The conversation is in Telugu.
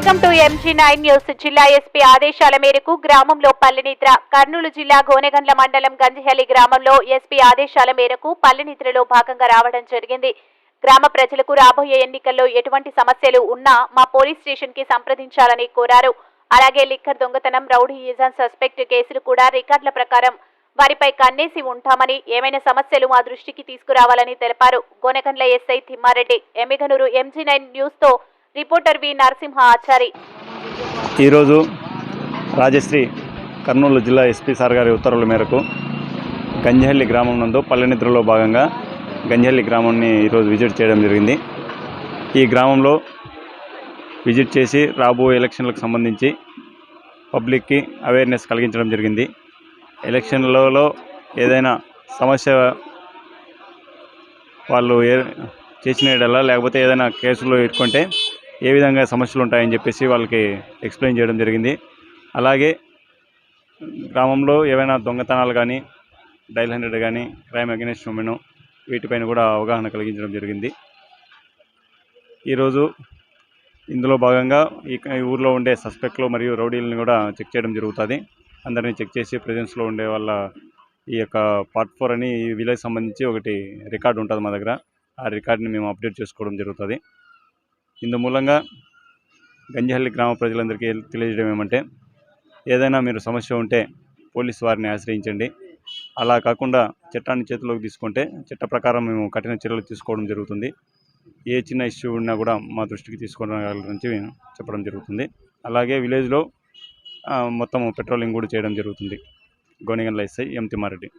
Welcome to MG nine news జిల్లా ఎస్పీ ఆదేశాల మేరకు గ్రామంలో పల్లెనిద్ర కర్నూలు జిల్లా గోనెగండ్ల మండలం గంజిహల్లి గ్రామంలో ఎస్పీ ఆదేశాల మేరకు పల్లెనిద్రలో భాగంగా రావడం జరిగింది. గ్రామ ప్రజలకు రాబోయే ఎన్నికల్లో ఎటువంటి సమస్యలు ఉన్నా మా పోలీస్ స్టేషన్కి సంప్రదించాలని కోరారు. అలాగే లిక్కర్ దొంగతనం రౌడీయిజం సస్పెక్ట్ కేసులు కూడా రికార్డుల ప్రకారం వారిపై కన్నేసి ఉంటామని ఏమైనా సమస్యలు మా దృష్టికి తీసుకురావాలని తెలిపారు. Gonegandla SI Thimmareddy Emmiganur MG nine న్యూస్తో reporter V Narasimha Achari. ఈరోజు రాజశ్రీ కర్నూలు జిల్లా ఎస్పీ సార్ గారి ఉత్తర్వుల మేరకు గంజహల్లి గ్రామం నందు పల్లెనిద్రలో భాగంగా గంజహల్లి గ్రామాన్ని ఈరోజు విజిట్ చేయడం జరిగింది. ఈ గ్రామంలో విజిట్ చేసి రాబోయే ఎలక్షన్లకు సంబంధించి పబ్లిక్కి అవేర్నెస్ కలిగించడం జరిగింది. ఎలక్షన్లలో ఏదైనా సమస్య వాళ్ళు ఏ చేసిన లేకపోతే ఏదైనా కేసులో ఇరుక్కుంటే ఏ విధంగా సమస్యలు ఉంటాయని చెప్పేసి వాళ్ళకి ఎక్స్ప్లెయిన్ చేయడం జరిగింది. అలాగే గ్రామంలో ఏవైనా దొంగతనాలు కానీ డైల్ హండ్రెడ్ కానీ క్రైమ్ అగెనిస్ట్ ఉమెన్ వీటిపైన కూడా అవగాహన కలిగించడం జరిగింది. ఈరోజు ఇందులో భాగంగా ఈ ఈ ఊర్లో ఉండే సస్పెక్ట్లు మరియు రౌడీలను కూడా చెక్ చేయడం జరుగుతుంది. అందరినీ చెక్ చేసి ప్రజెన్స్లో ఉండే వాళ్ళ ఈ యొక్క పార్ట్ ఫోర్ అని ఈ విలేజ్ సంబంధించి ఒకటి రికార్డు ఉంటుంది మా దగ్గర. ఆ రికార్డుని మేము అప్డేట్ చేసుకోవడం జరుగుతుంది. ఇందు మూలంగా గంజిహల్లి గ్రామ ప్రజలందరికీ తెలియజేయడం ఏమంటే ఏదైనా మీరు సమస్య ఉంటే పోలీస్ వారిని ఆశ్రయించండి. అలా కాకుండా చట్టాన్ని చేతిలోకి తీసుకుంటే చట్ట ప్రకారం మేము కఠిన చర్యలు తీసుకోవడం జరుగుతుంది. ఏ చిన్న ఇష్యూ ఉన్నా కూడా మా దృష్టికి తీసుకోవడం నుంచి చెప్పడం జరుగుతుంది. అలాగే విలేజ్లో మొత్తం పెట్రోలింగ్ కూడా చేయడం జరుగుతుంది. Gonigandla SI M Thimmareddy.